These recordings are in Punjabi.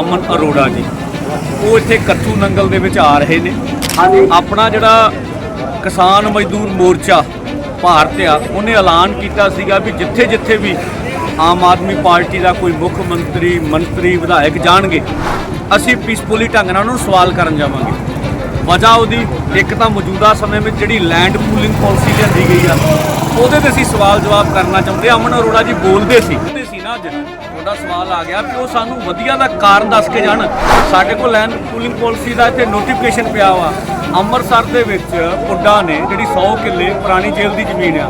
ਅਮਨ ਅਰੋੜਾ ਜੀ। ਉਹ ਇੱਥੇ ਕੱਥੂ ਨੰਗਲ ਦੇ ਵਿੱਚ ਆ ਰਹੇ ਨੇ। ਆਪਣਾ ਜਿਹੜਾ ਕਿਸਾਨ ਮਜ਼ਦੂਰ ਮੋਰਚਾ ਭਾਰਤ ਆ ਉਹਨੇ ਐਲਾਨ ਕੀਤਾ ਸੀਗਾ ਵੀ ਜਿੱਥੇ ਜਿੱਥੇ ਵੀ ਆਮ ਆਦਮੀ ਪਾਰਟੀ ਦਾ ਕੋਈ ਮੁੱਖ ਮੰਤਰੀ ਮੰਤਰੀ ਵਿਧਾਇਕ ਜਾਣਗੇ ਅਸੀਂ ਪੀਸਫੁਲੀ ਢੰਗ ਨਾਲ ਉਹਨੂੰ ਸਵਾਲ ਕਰਨ ਜਾਵਾਂਗੇ। ਵਜ੍ਹਾ ਉਹਦੀ ਇੱਕ ਤਾਂ ਮੌਜੂਦਾ ਸਮੇਂ ਵਿੱਚ ਜਿਹੜੀ ਲੈਂਡ ਪੂਲਿੰਗ ਪਾਲਿਸੀ ਲਿਆਂਦੀ ਗਈ ਆ ਉਹਦੇ ਤੇ ਅਸੀਂ ਸਵਾਲ ਜਵਾਬ ਕਰਨਾ ਚਾਹੁੰਦੇ ਹਾਂ। ਅਮਨ ਅਰੋੜਾ ਜੀ ਬੋਲਦੇ ਸੀ। ਸੀ ਨਾ ਅੱਜ। ਤੁਹਾਡਾ ਸਵਾਲ ਆ ਗਿਆ ਕਿ ਉਹ ਸਾਨੂੰ ਵਧੀਆ ਦਾ ਕਾਰਨ ਦੱਸ ਕੇ ਜਾਣ। ਸਾਡੇ ਕੋਲ ਲੈਂਡ ਪੂਲਿੰਗ ਪਾਲਿਸੀ ਦਾ ਇੱਥੇ ਨੋਟੀਫਿਕੇਸ਼ਨ ਪਿਆ ਵਾ। ਅੰਮ੍ਰਿਤਸਰ ਦੇ ਵਿੱਚ ਪੁੱਡਾ ਨੇ ਜਿਹੜੀ 100 ਕਿੱਲੇ ਪੁਰਾਣੀ ਜੇਲ੍ਹ ਦੀ ਜ਼ਮੀਨ ਆ,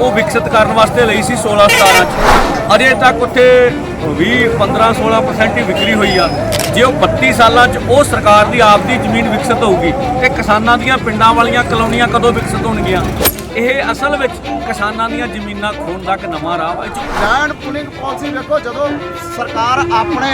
ਉਹ ਵਿਕਸਿਤ ਕਰਨ ਵਾਸਤੇ ਲਈ ਸੀ 16 17 ਚ। ਅਜੇ ਤੱਕ ਉੱਥੇ 20 15 16% ਹੀ ਵਿਕਰੀ ਹੋਈ ਆ। ਜੇ ਉਹ 32 ਸਾਲਾਂ ਚ ਉਹ ਸਰਕਾਰ ਦੀ ਆਪ ਦੀ ਜ਼ਮੀਨ ਵਿਕਸਿਤ ਹੋਊਗੀ, ਤੇ ਕਿਸਾਨਾਂ ਦੀਆਂ ਪਿੰਡਾਂ ਵਾਲੀਆਂ ਕਲੋਨੀਆਂ ਕਦੋਂ ਵਿਕਸਿਤ ਹੋਣਗੀਆਂ? ਇਹ ਅਸਲ ਵਿੱਚ ਕਿਸਾਨਾਂ ਦੀਆਂ ਜ਼ਮੀਨਾਂ ਖੋਣ ਦਾ ਇੱਕ ਨਵਾਂ ਰਾਹ ਵਾ ਇਹ 'ਚ ਲੈਂਡ ਪੁਲਿੰਗ ਪਾਲਿਸੀ ਵੇਖੋ ਜਦੋਂ ਸਰਕਾਰ ਆਪਣੇ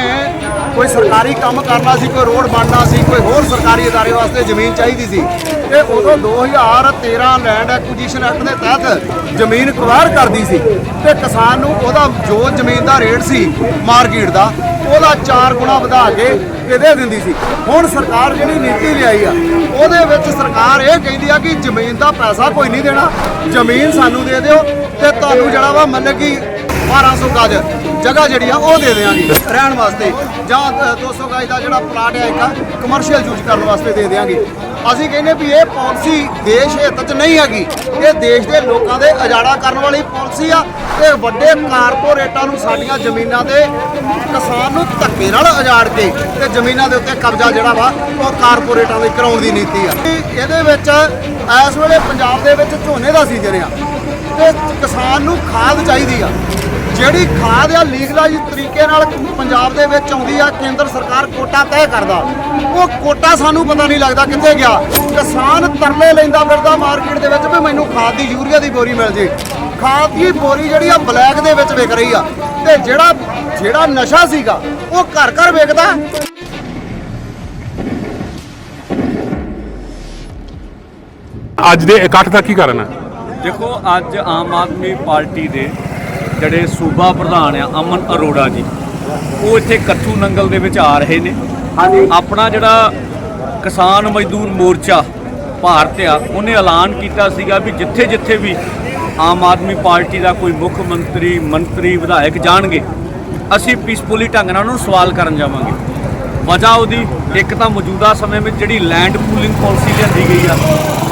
ਕੋਈ ਸਰਕਾਰੀ ਕੰਮ ਕਰਨਾ ਸੀ ਕੋਈ ਰੋਡ ਬਣਨਾ ਸੀ ਕੋਈ ਹੋਰ ਸਰਕਾਰੀ ادارے ਵਾਸਤੇ ਜ਼ਮੀਨ ਚਾਹੀਦੀ ਸੀ ਤੇ ਉਦੋਂ 2013 ਲੈਂਡ ਐਕੁਜੀਸ਼ਨ ਐਕਟ ਦੇ ਤਹਿਤ ਜ਼ਮੀਨ ਕੁਵਾਰ ਕਰਦੀ ਸੀ ਤੇ ਕਿਸਾਨ ਨੂੰ ਉਹਦਾ ਜੋ ਜ਼ਮੀਨ ਦਾ ਰੇਟ ਸੀ ਮਾਰਕੀਟ ਦਾ ਉਹਦਾ 4 ਗੁਣਾ ਵਧਾ ਕੇ ਇਹ ਦਿੰਦੀ ਸੀ। ਹੁਣ ਸਰਕਾਰ ਜਿਹੜੀ ਨੀਤੀ ਲਿਆਈ ਆ, ਉਹਦੇ ਵਿੱਚ ਸਰਕਾਰ ਇਹ ਕਹਿੰਦੀ ਆ ਕਿ ਜ਼ਮੀਨ ਦਾ ਪੈਸਾ ਕੋਈ ਨਹੀਂ ਦੇਣਾ, ਜ਼ਮੀਨ ਸਾਨੂੰ ਦੇ ਦਿਓ ਤੇ ਤੁਹਾਨੂੰ ਜਿਹੜਾ ਵਾ ਮਤਲਬ ਕਿ 1200 ਗਜ ਜਗ੍ਹਾ ਜਿਹੜੀ ਆ ਉਹ ਦੇ ਦੇਵਾਂਗੇ ਰਹਿਣ ਵਾਸਤੇ। ਜਾਂ ਅ, 200 ਗਜ ਦਾ ਜਿਹੜਾ ਪਲਾਟ ਹੈ ਇੱਕ ਕਮਰਸ਼ੀਅਲ ਯੂਜ਼ ਕਰਨ ਵਾਸਤੇ ਦੇ ਦੇਵਾਂਗੇ ਅਸੀਂ ਕਹਿੰਦੇ ਵੀ ਇਹ ਪਾਲਿਸੀ ਦੇਸ਼ ਹਿੱਤ 'ਚ ਨਹੀਂ ਹੈਗੀ। ਇਹ ਦੇਸ਼ ਦੇ ਲੋਕਾਂ ਦੇ ਉਜਾੜਾ ਕਰਨ ਵਾਲੀ ਪਾਲਿਸੀ ਆ। ਤੇ ਵੱਡੇ ਕਾਰਪੋਰੇਟਾਂ ਨੂੰ ਸਾਡੀਆਂ ਜ਼ਮੀਨਾਂ ਤੇ ਕਿਸਾਨ ਨੂੰ ਧੱਕੇ ਨਾਲ ਉਜਾੜ ਕੇ ਤੇ ਜ਼ਮੀਨਾਂ ਦੇ ਉੱਤੇ ਕਬਜ਼ਾ ਜਿਹੜਾ ਵਾ ਉਹ ਕਾਰਪੋਰੇਟਾਂ ਦੇ ਕਰਾਉਣ ਦੀ ਨੀਤੀ ਆ। ਇਹਦੇ ਵਿੱਚ ਇਸ ਵੇਲੇ ਪੰਜਾਬ ਦੇ ਵਿੱਚ ਝੋਨੇ ਦਾ ਸੀਜ਼ਨ ਆ। ਤੇ ਕਿਸਾਨ ਨੂੰ ਖਾਦ ਚਾਹੀਦੀ ਆ। ਜਿਹੜੀ ਖਾਦ ਆ ਲੀਗਲਾਈਜ਼ ਤਰੀਕੇ ਨਾਲ ਪੰਜਾਬ ਦੇ ਵਿੱਚ ਆਉਂਦੀ ਆ ਕੇਂਦਰ ਸਰਕਾਰ ਕੋਟਾ ਤੈਅ ਕਰਦਾ। ਉਹ ਕੋਟਾ ਸਾਨੂੰ ਪਤਾ ਨਹੀਂ ਲੱਗਦਾ ਕਿੱਥੇ ਗਿਆ। ਕਿਸਾਨ ਤਰਲੇ ਲੈਂਦਾ ਫਿਰਦਾ ਮਾਰਕੀਟ ਦੇ ਵਿੱਚ ਵੀ ਮੈਨੂੰ ਖਾਦ ਦੀ ਯੂਰੀਆ ਦੀ ਬੋਰੀ ਮਿਲ ਜੇ। ਖਾਦ ਦੀ ਬੋਰੀ ਜਿਹੜੀ ਆ ਬਲੈਕ ਦੇ ਵਿੱਚ ਵਿਕ ਰਹੀ ਆ। ਤੇ ਜਿਹੜਾ ਜਿਹੜਾ ਨਸ਼ਾ ਸੀਗਾ ਉਹ ਘਰ ਘਰ ਵਿਕਦਾ। ਅੱਜ ਦੇ ਇਕੱਠ ਦਾ ਕੀ ਕਾਰਨ ਹੈ ਦੇਖੋ ਅੱਜ ਆਮ ਆਦਮੀ ਪਾਰਟੀ ਦੇ ਜਿਹੜੇ ਸੂਬਾ ਪ੍ਰਧਾਨ ਆ ਅਮਨ ਅਰੋੜਾ ਜੀ ਉਹ ਇੱਥੇ ਕੱਥੂ ਨੰਗਲ ਦੇ ਵਿੱਚ ਆ ਰਹੇ ਨੇ। ਆਪਣਾ ਜਿਹੜਾ ਕਿਸਾਨ ਮਜ਼ਦੂਰ ਮੋਰਚਾ ਭਾਰਤ ਆ ਉਹਨੇ ਐਲਾਨ ਕੀਤਾ ਸੀਗਾ ਵੀ ਜਿੱਥੇ ਜਿੱਥੇ ਵੀ ਆਮ ਆਦਮੀ ਪਾਰਟੀ ਦਾ ਕੋਈ ਮੁੱਖ ਮੰਤਰੀ ਮੰਤਰੀ ਵਿਧਾਇਕ ਜਾਣਗੇ ਅਸੀਂ ਪੀਸਫੁਲੀ ਢੰਗ ਨਾਲ ਉਹਨੂੰ ਸਵਾਲ ਕਰਨ ਜਾਵਾਂਗੇ। ਵਜ੍ਹਾ ਉਹਦੀ ਇੱਕ ਤਾਂ ਮੌਜੂਦਾ ਸਮੇਂ ਵਿੱਚ ਜਿਹੜੀ ਲੈਂਡ ਪੂਲਿੰਗ ਪਾਲਿਸੀ ਲਿਆਂਦੀ ਗਈ ਆ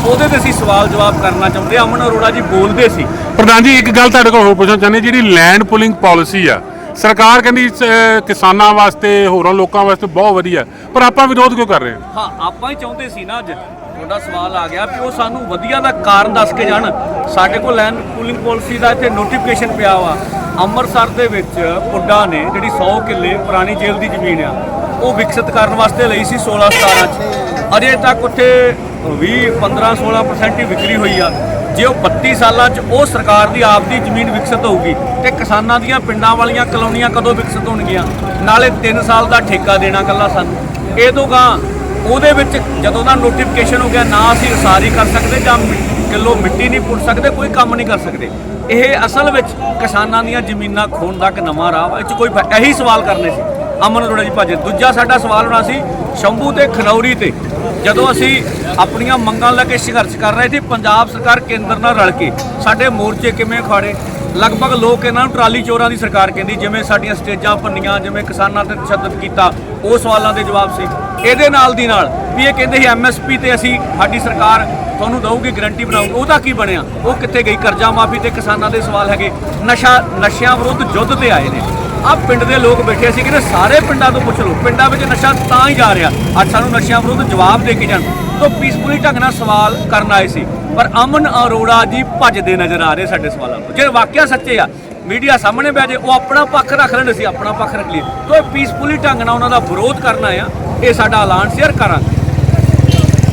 ਉਹਦੇ ਤੇ ਅਸੀਂ ਸਵਾਲ ਜਵਾਬ ਕਰਨਾ ਚਾਹੁੰਦੇ ਹਾਂ ਅਮਨ ਅਰੋੜਾ ਜੀ ਬੋਲਦੇ ਸੀ। ਪ੍ਰਧਾਨ ਜੀ ਇੱਕ ਗੱਲ ਤੁਹਾਡੇ ਕੋਲ ਹੋਰ ਪੁੱਛਣਾ ਚਾਹੁੰਦੇ ਜਿਹੜੀ ਲੈਂਡ ਪੁਲਿੰਗ ਪਾਲਿਸੀ ਆ ਸਰਕਾਰ ਕਹਿੰਦੀ ਕਿਸਾਨਾਂ ਵਾਸਤੇ ਹੋਰਾਂ ਲੋਕਾਂ ਵਾਸਤੇ ਬਹੁਤ ਵਧੀਆ ਪਰ ਆਪਾਂ ਵਿਰੋਧ ਕਿਉਂ ਕਰ ਰਹੇ ਹਾਂ? ਹਾਂ ਆਪਾਂ ਹੀ ਚਾਹੁੰਦੇ ਸੀ ਨਾ ਅੱਜ ਤੁਹਾਡਾ ਸਵਾਲ ਆ ਗਿਆ ਵੀ ਉਹ ਸਾਨੂੰ ਵਧੀਆ ਦਾ ਕਾਰਨ ਦੱਸ ਕੇ ਜਾਣ। ਸਾਡੇ ਕੋਲ ਲੈਂਡ ਪੂਲਿੰਗ ਪਾਲਿਸੀ ਦਾ ਇੱਥੇ ਨੋਟੀਫਿਕੇਸ਼ਨ ਪਿਆ ਵਾ। ਅੰਮ੍ਰਿਤਸਰ ਦੇ ਵਿੱਚ ਪੁੱਡਾ ਨੇ ਜਿਹੜੀ 100 ਕਿੱਲੇ ਪੁਰਾਣੀ ਜੇਲ੍ਹ ਦੀ ਜ਼ਮੀਨ ਆ ਉਹ ਵਿਕਸਿਤ ਕਰਨ ਵਾਸਤੇ ਲਈ ਸੀ 16 17 ਚ। ਅਜੇ ਤੱਕ ਉੱਥੇ 20 15 16% ਹੀ ਵਿਕਰੀ ਹੋਈ ਆ। ਜੇ ਉਹ 32 ਸਾਲਾਂ ਚ ਉਹ ਸਰਕਾਰ ਦੀ ਆਪਦੀ ਜ਼ਮੀਨ ਵਿਕਸਿਤ ਹੋਊਗੀ, ਤੇ ਕਿਸਾਨਾਂ ਦੀਆਂ ਪਿੰਡਾਂ ਵਾਲੀਆਂ ਕਲੋਨੀਆਂ ਕਦੋਂ ਵਿਕਸਿਤ ਹੋਣਗੀਆਂ? ਨਾਲੇ 3 ਸਾਲ ਦਾ ਠੇਕਾ ਦੇਣਾ ਕੱਲਾ ਸਾਨੂੰ। ਇਹ ਤੋਂ ਗਾਂ ਉਹਦੇ ਵਿੱਚ ਜਦੋਂ ਦਾ ਨੋਟੀਫਿਕੇਸ਼ਨ ਹੋ ਗਿਆ, ਨਾ ਅਸੀਂ ਉਸਾਰੀ ਕਰ ਸਕਦੇ ਜਾਂ ਮਿ- ਕਿਲੋ ਮਿੱਟੀ ਨਹੀਂ ਪੁੱਟ ਸਕਦੇ, ਕੋਈ ਕੰਮ ਨਹੀਂ ਕਰ ਸਕਦੇ। ਇਹ ਅਸਲ ਵਿੱਚ ਕਿਸਾਨਾਂ ਦੀਆਂ ਜ਼ਮੀਨਾਂ ਖੋਣ ਦਾ ਇੱਕ ਨਵਾਂ ਰਾਹ ਵਾ। ਇਹ 'ਚ ਕੋਈ ਇਹੀ ਸਵਾਲ ਕਰਨੇ ਸੀ। ਅਮਨ ਅਰੋੜਾ ਜੀ ਭਾਜੇ ਦੂਜਾ ਸਾਡਾ ਸਵਾਲ ਹੋਣਾ ਸੀ, ਸ਼ੰਭੂ ਤੇ ਖਨੌਰੀ ਤੇ ਜਦੋਂ ਅਸੀਂ ਆਪਣੀਆਂ ਮੰਗਾਂ ਲੈ ਕੇ ਸੰਘਰਸ਼ ਕਰ ਰਹੇ ਸੀ, ਪੰਜਾਬ ਸਰਕਾਰ ਕੇਂਦਰ ਨਾਲ ਰਲ ਕੇ, ਸਾਡੇ ਮੋਰਚੇ ਕਿਵੇਂ ਖਾੜੇ ਲਗਭਗ ਲੋਕ ਇਹਨਾਂ ਨੂੰ ਟਰਾਲੀ ਚੋਰਾਂ ਦੀ ਸਰਕਾਰ ਕਹਿੰਦੀ, ਜਿਵੇਂ ਸਾਡੀਆਂ ਸਟੇਜਾਂ ਭੰਨੀਆਂ, ਜਿਵੇਂ ਕਿਸਾਨਾਂ ਤੇ ਤਸ਼ੱਦਦ ਕੀਤਾ, ਉਹ ਸਵਾਲਾਂ ਦੇ ਜਵਾਬ ਸੀ। ਇਹਦੇ ਨਾਲ ਦੀ ਨਾਲ ਵੀ ਇਹ ਕਹਿੰਦੇ ਸੀ ਐਮਐਸਪੀ ਤੇ ਅਸੀਂ, ਸਾਡੀ ਸਰਕਾਰ ਤੁਹਾਨੂੰ ਦਊਗੀ ਗਰੰਟੀ ਬਣਾਊਗੀ, ਉਹਦਾ ਕੀ ਬਣਿਆ? ਉਹ ਕਿੱਥੇ ਗਈ? ਕਰਜ਼ਾ ਮਾਫੀ ਤੇ ਕਿਸਾਨਾਂ ਦੇ ਸਵਾਲ ਹੈਗੇ। ਨਸ਼ਾ, ਨਸ਼ਿਆਂ ਵਿਰੁੱਧ ਯੁੱਧ ਤੇ ਆਏ ਨੇ। ਆ ਪਿੰਡ ਦੇ ਲੋਕ ਬੈਠੇ ਸੀ ਕਹਿੰਦੇ ਸਾਰੇ ਪਿੰਡਾਂ ਤੋਂ ਪੁੱਛ ਲਓ। ਪਿੰਡਾਂ ਵਿੱਚ ਨਸ਼ਾ ਤਾਂ ਹੀ ਜਾ ਰਿਹਾ। ਅੱਜ ਸਾਨੂੰ ਨਸ਼ਿਆਂ ਵਿਰੁੱਧ ਜਵਾਬ ਦੇ ਕੇ ਜਾਣ। ਤੋਂ ਪੀਸਫੁਲੀ ਢੰਗ ਨਾਲ ਸਵਾਲ ਕਰਨ ਆਏ ਸੀ। ਪਰ ਅਮਨ ਅਰੋੜਾ ਜੀ ਭੱਜਦੇ ਨਜ਼ਰ ਆ ਰਹੇ ਸਾਡੇ ਸਵਾਲਾਂ ਤੋਂ। ਜੇ ਵਾਕਿਆ ਸੱਚੇ ਆ ਮੀਡੀਆ ਸਾਹਮਣੇ ਬਹਿ ਜੇ ਉਹ ਆਪਣਾ ਪੱਖ ਰੱਖ ਲੈਣ ਅਸੀਂ ਆਪਣਾ ਪੱਖ ਰੱਖ ਲਈਏ। ਤੋਂ ਪੀਸਫੁਲੀ ਢੰਗ ਨਾਲ ਉਹਨਾਂ ਦਾ ਵਿਰੋਧ ਕਰਨਾ ਆ। ਇਹ ਸਾਡਾ ਐਲਾਨ ਸ਼ੇਅਰ ਕਰਾਂਗੇ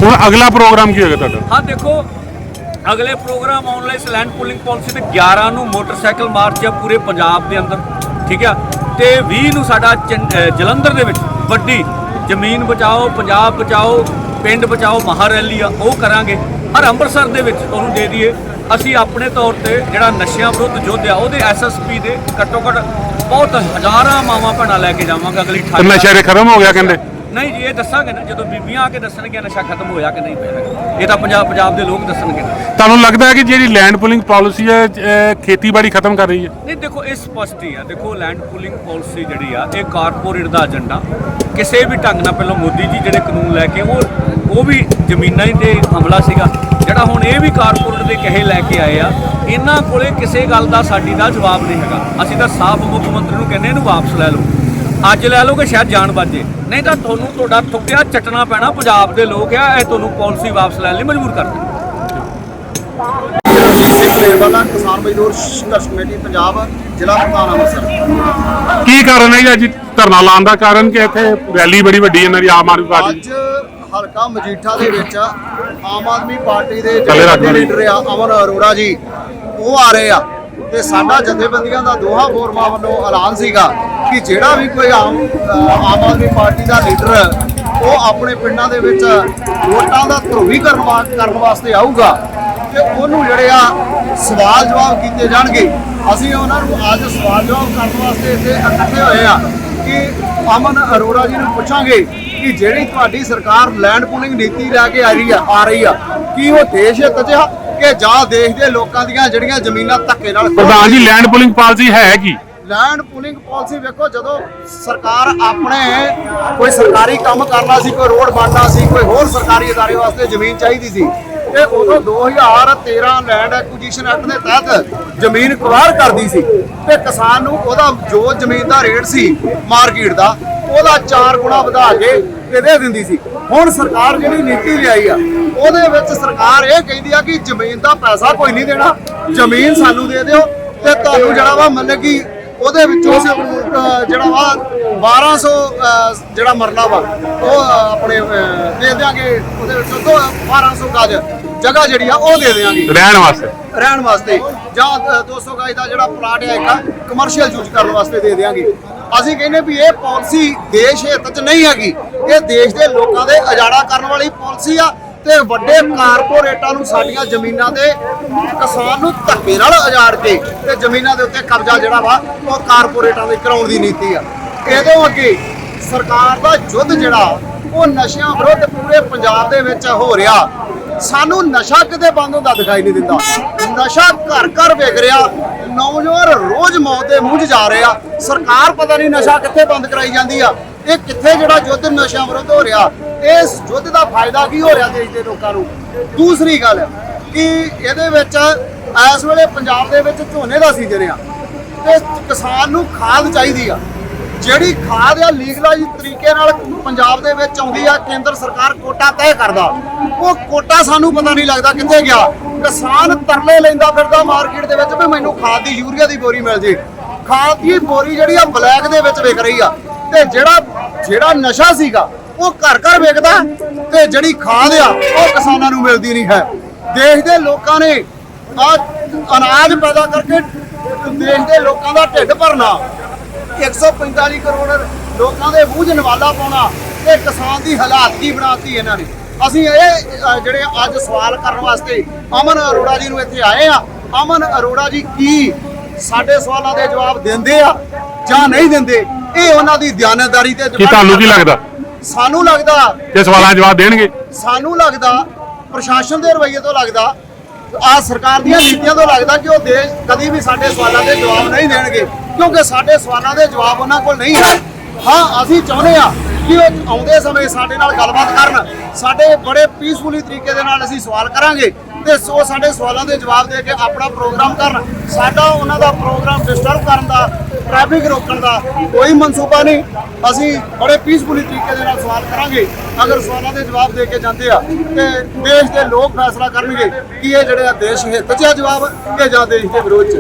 ਹੁਣ ਅਗਲਾ ਪ੍ਰੋਗਰਾਮ ਕੀ ਹੋਏਗਾ ਤੁਹਾਡਾ? ਹਾਂ ਦੇਖੋ ਅਗਲੇ program online land pooling policy ਤੇ 11 ਨੂੰ ਮੋਟਰਸਾਈਕਲ ਮਾਰਚ ਆ ਪੂਰੇ ਪੰਜਾਬ ਦੇ ਅੰਦਰ। ਠੀਕ ਆ? ਤੇ 20 ਨੂੰ ਸਾਡਾ ਜਲੰਧਰ ਦੇ ਵਿੱਚ ਵੱਡੀ ਜ਼ਮੀਨ ਬਚਾਓ ਪੰਜਾਬ ਬਚਾਓ ਪਿੰਡ ਬਚਾਓ ਮਹਾ ਰੈਲੀ ਆ ਉਹ ਕਰਾਂਗੇ। ਔਰ ਅੰਮ੍ਰਿਤਸਰ ਦੇ ਵਿੱਚ ਤੁਹਾਨੂੰ ਦੇ ਦਈਏ ਅਸੀਂ ਆਪਣੇ ਤੌਰ ਤੇ ਜਿਹੜਾ ਨਸ਼ਿਆਂ ਵਿਰੁੱਧ ਯੁੱਧ ਆ ਉਹਦੇ ਐਸਐਸਪੀ ਦੇ ਘੱਟੋ ਘੱਟ ਬਹੁਤ ਹਜ਼ਾਰਾਂ ਮਾਵਾਂ ਭੈਣਾਂ ਲੈ ਕੇ ਜਾਵਾਂਗੇ ਅਗਲੀ ਤੇ 28 ਨਸ਼ਾ ਖਤਮ ਹੋ ਗਿਆ ਕਹਿੰਦੇ? ਨਹੀਂ ਜੀ ਇਹ ਦੱਸਾਂਗੇ ਨਾ ਜਦੋਂ ਬੀਬੀਆਂ ਆ ਕੇ ਦੱਸਣਗੀਆਂ ਨਸ਼ਾ ਖਤਮ ਹੋਇਆ ਕਿ ਨਹੀਂ ਹੋਇਆ। ਇਹ ਤਾਂ ਪੰਜਾਬ ਪੰਜਾਬ ਦੇ ਲੋਕ ਦੱਸਣਗੇ ਤੁਹਾਨੂੰ ਲੱਗਦਾ ਹੈ ਕਿ ਜਿਹੜੀ ਲੈਂਡ ਪੁਲਿੰਗ ਪਾਲਿਸੀ ਹੈ ਅਹ, ਖੇਤੀਬਾੜੀ ਖਤਮ ਕਰ ਰਹੀ ਹੈ? ਨਹੀਂ ਦੇਖੋ ਇਹ ਸਪਸ਼ਟ ਹੀ ਆ। ਦੇਖੋ ਲੈਂਡ ਪੂਲਿੰਗ ਪਾਲਿਸੀ ਜਿਹੜੀ ਆ ਇਹ ਕਾਰਪੋਰੇਟ ਦਾ ਏਜੰਡਾ ਕਿਸੇ ਵੀ ਢੰਗ ਨਾਲ ਪਹਿਲਾਂ ਮੋਦੀ ਜੀ ਜਿਹੜੇ ਕਾਨੂੰਨ ਲੈ ਕੇ ਉਹ ਉਹ ਵੀ ਜ਼ਮੀਨਾਂ ਹੀ ਤੇ ਹਮਲਾ ਸੀਗਾ। ਜਿਹੜਾ ਹੁਣ ਇਹ ਵੀ ਕਾਰਪੋਰੇਟ ਦੇ ਕਹੇ ਲੈ ਕੇ ਆਏ ਆ ਇਹਨਾਂ ਕੋਲੇ ਕਿਸੇ ਗੱਲ ਦਾ ਸਾਡੀ ਦਾ ਜਵਾਬ ਨਹੀਂ ਹੈਗਾ। ਅਸੀਂ ਤਾਂ ਸਾਫ਼ ਮੁੱਖ ਮੰਤਰੀ ਨੂੰ ਕਹਿੰਦੇ ਇਹਨੂੰ ਵਾਪਸ ਲੈ ਲਓ। ਅੱਜ ਲੈ ਲਓਗੇ ਸ਼ਾਇਦ ਜਾਨ ਬਾਜੇ ਨਹੀਂ ਤਾਂ ਤੁਹਾਨੂੰ ਤੁਹਾਡਾ ਥੁੱਕਿਆ ਚੱਟਣਾ ਪੈਣਾ ਪੰਜਾਬ ਦੇ ਲੋਕ ਆ ਇਹ ਤੁਹਾਨੂੰ ਪਾਲਿਸੀ ਵਾਪਸ ਲੈਣ ਲਈ ਮਜਬੂਰ ਕਰ ਦੇਣਗੇ ਰਣਜੀਤ ਸਿੰਘ ਲੇਰਵਾਲਾ ਕਿਸਾਨ ਮਜ਼ਦੂਰ ਸੰਘਰਸ਼ ਕਮੇਟੀ ਪੰਜਾਬ ਜ਼ਿਲ੍ਹਾ ਪ੍ਰਧਾਨ ਅੰਮ੍ਰਿਤਸਰ ਕੀ ਕਾਰਨ ਹੈ ਜੀ ਅੱਜ ਧਰਨਾ ਲਾਉਣ ਦਾ ਕਾਰਨ ਕਿ ਇੱਥੇ ਰੈਲੀ ਬੜੀ ਵੱਡੀ ਇਹਨਾਂ ਦੀ ਆਮ ਆਦਮੀ ਪਾਰਟੀ ਅੱਜ ਹਲਕਾ ਮਜੀਠਾ ਦੇ ਵਿੱਚ ਆਮ ਆਦਮੀ ਪਾਰਟੀ ਦੇ ਜਿਹੜੇ। ਲੀਡਰ ਆ ਅਮਨ ਅਰੋੜਾ ਜੀ ਉਹ ਆ ਰਹੇ ਆ। ਤੇ ਸਾਡਾ ਜਥੇਬੰਦੀਆਂ ਦਾ ਦੋਹਾ ਫੋਰਮਾਂ ਵੱਲੋਂ ਐਲਾਨ ਸੀਗਾ ਕਿ ਜਿਹੜਾ ਵੀ ਕੋਈ ਆਮ ਆਮ ਆਦਮੀ ਪਾਰਟੀ ਦਾ ਲੀਡਰ ਉਹ ਆਪਣੇ ਪਿੰਡਾਂ ਦੇ ਵਿੱਚ ਵੋਟਾਂ ਦਾ ਧਰੂਵੀਕਰਨ ਵਾ- ਕਰਨ ਵਾਸਤੇ ਆਊਗਾ ਤੇ ਉਹਨੂੰ ਜਿਹੜੇ ਆ ਸਵਾਲ ਜਵਾਬ ਕੀਤੇ ਜਾਣਗੇ। ਅਸੀਂ ਉਹਨਾਂ ਨੂੰ ਅੱਜ ਸਵਾਲ ਜਵਾਬ ਕਰਨ ਵਾਸਤੇ ਇੱਥੇ ਇਕੱਠੇ ਹੋਏ ਆ ਕਿ ਅਮਨ ਅਰੋੜਾ ਜੀ ਨੂੰ ਪੁੱਛਾਂਗੇ ਕਿ ਜਿਹੜੀ ਤੁਹਾਡੀ ਸਰਕਾਰ ਲੈਂਡ ਪੂਲਿੰਗ ਨੀਤੀ ਲੈ ਕੇ ਆ ਰਹੀ ਆ ਆ ਰਹੀ ਆ, ਕੀ ਉਹ ਦੇਸ਼ ਹਿੱਤ 'ਚ ਕਿ ਜਾਂ ਦੇਸ਼ ਦੇ ਲੋਕਾਂ ਦੀਆਂ ਜਿਹੜੀਆਂ ਜ਼ਮੀਨਾਂ ਧੱਕੇ ਨਾਲ ਪ੍ਰਧਾਨ ਜੀ ਲੈਂਡ ਪੁਲਿੰਗ ਪਾਲਿਸੀ ਹੈ ਕੀ? ਲੈਂਡ ਪੂਲਿੰਗ ਪਾਲਿਸੀ ਵੇਖੋ ਜਦੋਂ ਸਰਕਾਰ ਆਪਣੇ ਕੋਈ ਸਰਕਾਰੀ ਕੰਮ ਕਰਨਾ ਸੀ ਕੋਈ ਰੋਡ ਬਣਨਾ ਸੀ ਕੋਈ ਹੋਰ ਸਰਕਾਰੀ ادارے ਵਾਸਤੇ ਜ਼ਮੀਨ ਚਾਹੀਦੀ ਸੀ ਤੇ ਉਦੋਂ 2013 ਲੈਂਡ ਐਕੁਜੀਸ਼ਨ ਐਕਟ ਦੇ ਤਹਿਤ ਜ਼ਮੀਨ ਕੁਆਰ ਕਰਦੀ ਸੀ ਤੇ ਕਿਸਾਨ ਨੂੰ ਉਹਦਾ ਜੋ ਜ਼ਮੀਨ ਦਾ ਰੇਟ ਸੀ ਮਾਰਕੀਟ ਦਾ ਉਹਦਾ 4 ਗੁਣਾ ਵਧਾ ਕੇ ਤੇ ਦੇ ਦਿੰਦੀ ਸੀ ਹੁਣ ਸਰਕਾਰ ਜਿਹੜੀ ਨੀਤੀ ਲਿਆਈ ਆ ਉਹਦੇ ਵਿੱਚ ਸਰਕਾਰ ਇਹ ਕਹਿੰਦੀ ਆ ਕਿ ਜ਼ਮੀਨ ਦਾ ਪੈਸਾ ਕੋਈ ਨਹੀਂ ਦੇਣਾ ਜ਼ਮੀਨ ਸਾਨੂੰ ਦੇ ਦਿਓ ਤੇ ਤੁਹਾਨੂੰ ਜਿਹੜਾ ਵਾ ਮਤਲਬ ਕਿ ਉਹਦੇ ਵਿੱਚੋਂ ਅਹ, ਜਿਹੜਾ ਵਾ 1200 ਅਹ, ਜਿਹੜਾ ਮਰਲਾ ਵਾ ਉਹ ਅਹ, ਆਪਣੇ ਅਹ, ਦੇ ਦਿਆਂਗੇ। ਉਹਦੇ ਵਿੱਚੋਂ ਦੋ 1200 ਗਜ ਜਗ੍ਹਾ ਜਿਹੜੀ ਆ ਉਹ ਦੇ ਦਿਆਂਗੇ। ਰਹਿਣ ਵਾਸਤੇ? ਰਹਿਣ ਵਾਸਤੇ। ਜਾਂ ਅ, 200 ਗਜ ਦਾ ਜਿਹੜਾ ਪਲਾਟ ਹੈ ਇੱਕ ਕਮਰਸ਼ੀਅਲ ਯੂਜ਼ ਕਰਨ ਵਾਸਤੇ ਦੇ ਦੇਾਂਗੇ ਅਸੀਂ ਕਹਿੰਦੇ ਵੀ ਇਹ ਪਾਲਿਸੀ ਦੇਸ਼ ਹਿੱਤ 'ਚ ਨਹੀਂ ਹੈਗੀ। ਇਹ ਦੇਸ਼ ਦੇ ਲੋਕਾਂ ਦੇ ਉਜਾੜਾ ਕਰਨ ਵਾਲੀ ਪਾਲਿਸੀ ਆ। ਤੇ ਵੱਡੇ ਕਾਰਪੋਰੇਟਾਂ ਨੂੰ ਸਾਡੀਆਂ ਜ਼ਮੀਨਾਂ ਦੇ ਕਿਸਾਨ ਨੂੰ ਧੱਕੇ ਨਾਲ ਉਜਾੜ ਕੇ ਤੇ ਜ਼ਮੀਨਾਂ ਦੇ ਉੱਤੇ ਕਬਜ਼ਾ ਜਿਹੜਾ ਵਾ ਉਹ ਕਾਰਪੋਰੇਟਾਂ ਦੇ ਕਰਾਉਣ ਦੀ ਨੀਤੀ ਆ। ਇਹਦੋਂ ਅੱਗੇ ਸਰਕਾਰ ਦਾ ਯੁੱਧ ਜਿਹੜਾ, ਉਹ ਨਸ਼ਿਆਂ ਵਿਰੁੱਧ ਪੂਰੇ ਪੰਜਾਬ ਦੇ ਵਿੱਚ ਹੋ ਰਿਹਾ। ਸਾਨੂੰ ਨਸ਼ਾ ਕਿਤੇ ਬੰਦ ਹੁੰਦਾ ਦਿਖਾਈ ਨਹੀਂ ਦਿੰਦਾ। ਨਸ਼ਾ ਘਰ ਘਰ ਵਿਕ ਰਿਹਾ, ਨੌਜਵਾਨ ਰੋਜ਼ ਮੌਤ ਦੇ ਮੂੰਹ 'ਚ ਜਾ ਰਿਹਾ ਸਰਕਾਰ ਪਤਾ ਨਹੀਂ ਨਸ਼ਾ ਕਿੱਥੇ ਬੰਦ ਕਰਾਈ ਜਾਂਦੀ ਆ। ਇਹ ਕਿੱਥੇ ਜਿਹੜਾ ਯੁੱਧ ਨਸ਼ਿਆਂ ਵਿਰੁੱਧ ਹੋ ਰਿਹਾ, ਇਸ ਯੁੱਧ ਦਾ ਫਾਇਦਾ ਕੀ ਹੋ ਰਿਹਾ ਦੇਸ਼ ਦੇ ਲੋਕਾਂ ਨੂੰ? ਦੂਸਰੀ ਗੱਲ ਕਿ ਇਹਦੇ ਵਿੱਚ ਇਸ ਵੇਲੇ ਪੰਜਾਬ ਦੇ ਵਿੱਚ ਝੋਨੇ ਦਾ ਸੀਜ਼ਨ ਆ ਤੇ ਕਿਸਾਨ ਨੂੰ ਖਾਦ ਚਾਹੀਦੀ ਆ। ਜਿਹੜੀ ਖਾਦ ਆ ਲੀਗਲਾਈਜ਼ ਤਰੀਕੇ ਨਾਲ ਪੰਜਾਬ ਦੇ ਵਿੱਚ ਆਉਂਦੀ ਆ, ਕੇਂਦਰ ਸਰਕਾਰ ਕੋਟਾ ਤੈਅ ਕਰਦਾ। ਉਹ ਕੋਟਾ ਸਾਨੂੰ ਪਤਾ ਨਹੀਂ ਲੱਗਦਾ ਕਿੱਥੇ ਗਿਆ। ਕਿਸਾਨ ਤਰਲੇ ਲੈਂਦਾ ਫਿਰਦਾ ਮਾਰਕੀਟ ਦੇ ਵਿੱਚ ਵੀ ਮੈਨੂੰ ਖਾਦ ਦੀ ਯੂਰੀਆ ਦੀ ਬੋਰੀ ਮਿਲ ਜੇ ਖਾਦ ਦੀ ਬੋਰੀ ਜਿਹੜੀ ਆ ਬਲੈਕ ਦੇ ਵਿੱਚ ਵਿਕ ਰਹੀ ਆ। ਤੇ ਜਿਹੜਾ ਜਿਹੜਾ ਨਸ਼ਾ ਸੀਗਾ, ਉਹ ਘਰ ਘਰ ਵਿਕਦਾ ਤੇ ਜਿਹੜੀ ਖਾਦ ਆ, ਉਹ ਕਿਸਾਨਾਂ ਨੂੰ ਮਿਲਦੀ ਨਹੀਂ ਹੈ। ਦੇਸ਼ ਦੇ ਲੋਕਾਂ ਨੇ ਆ ਅਨਾਜ ਪੈਦਾ ਕਰਕੇ ਦੇਸ਼ ਦੇ ਲੋਕਾਂ ਦਾ ਢਿੱਡ ਭਰਨਾ। 145 ਕਰੋੜ ਲੋਕਾਂ ਦੇ ਮੂੰਹ 'ਚ ਨਵਾਲਾ ਪਾਉਣਾ ਤੇ ਕਿਸਾਨ ਦੀ ਹਾਲਾਤ ਕੀ ਬਣਾਤੀ ਇਹਨਾਂ ਨੇ। ਅਸੀਂ ਇਹ ਜਿਹੜੇ ਅੱਜ ਸਵਾਲ ਕਰਨ ਵਾਸਤੇ ਅਮਨ ਅਰੋੜਾ ਜੀ ਨੂੰ ਇੱਥੇ ਆਏ ਆ ਅਮਨ ਅਰੋੜਾ ਜੀ ਕੀ ਸਾਡੇ ਸਵਾਲਾਂ ਦੇ ਜਵਾਬ ਦਿੰਦੇ ਆ ਜਾਂ ਨਹੀਂ ਦਿੰਦੇ? ਇਹ ਉਹਨਾਂ ਦੀ ਦਿਆਨਤਦਾਰੀ ਤੇ ਕੀ ਤੁਹਾਨੂੰ ਕੀ ਲੱਗਦਾ? ਸਾਨੂੰ ਲੱਗਦਾ ਕਿ ਸਵਾਲਾਂ ਜਵਾਬ ਦੇਣਗੇ? ਸਾਨੂੰ ਲੱਗਦਾ ਪ੍ਰਸ਼ਾਸਨ ਦੇ ਰਵੱਈਏ ਤੋਂ ਲੱਗਦਾ ਆ ਸਰਕਾਰ ਦੀਆਂ ਨੀਤੀਆਂ ਤੋਂ ਲੱਗਦਾ ਕਿ ਉਹ ਦੇਸ਼ ਕਦੀ ਵੀ ਸਾਡੇ ਸਵਾਲਾਂ ਦੇ ਜਵਾਬ ਨਹੀਂ ਦੇਣਗੇ ਕਿਉਂਕਿ ਸਾਡੇ ਸਵਾਲਾਂ ਦੇ ਜਵਾਬ ਉਹਨਾਂ ਕੋਲ ਨਹੀਂ ਹੈ। ਹਾਂ ਅਸੀਂ ਚਾਹੁੰਦੇ ਆ ਕਿ ਉਹ ਆਉਂਦੇ ਸਮੇਂ ਸਾਡੇ ਨਾਲ ਗੱਲਬਾਤ ਕਰਨ ਸਾਡੇ ਬੜੇ ਪੀਸਫੁਲੀ ਤਰੀਕੇ ਦੇ ਨਾਲ ਅਸੀਂ ਸਵਾਲ ਕਰਾਂਗੇ। ਤੇ ਸੋ ਸਾਡੇ ਸਵਾਲਾਂ ਦੇ ਜਵਾਬ ਦੇ ਕੇ ਆਪਣਾ ਪ੍ਰੋਗਰਾਮ ਕਰਨ। ਸਾਡਾ ਉਹਨਾਂ ਦਾ ਪ੍ਰੋਗਰਾਮ ਡਿਸਟਰਬ ਕਰਨ ਦਾ ਟ੍ਰੈਫਿਕ ਰੋਕਣ ਦਾ ਕੋਈ ਮਨਸੂਬਾ ਨਹੀਂ। ਅਸੀਂ ਬੜੇ ਪੀਸਫੁਲੀ ਤਰੀਕੇ ਦੇ ਨਾਲ ਸਵਾਲ ਕਰਾਂਗੇ। ਅਗਰ ਸਵਾਲਾਂ ਦੇ ਜਵਾਬ ਦੇ ਕੇ ਜਾਂਦੇ ਆ, ਤੇ ਦੇਸ਼ ਦੇ ਲੋਕ ਫੈਸਲਾ ਕਰਨਗੇ ਕਿ ਇਹ ਜਿਹੜੇ ਆ ਦੇਸ਼ ਹਿੱਤ 'ਚ ਆ ਜਵਾਬ ਕਿ ਜਾਂ ਦੇਸ਼ ਦੇ ਵਿਰੋਧ 'ਚ।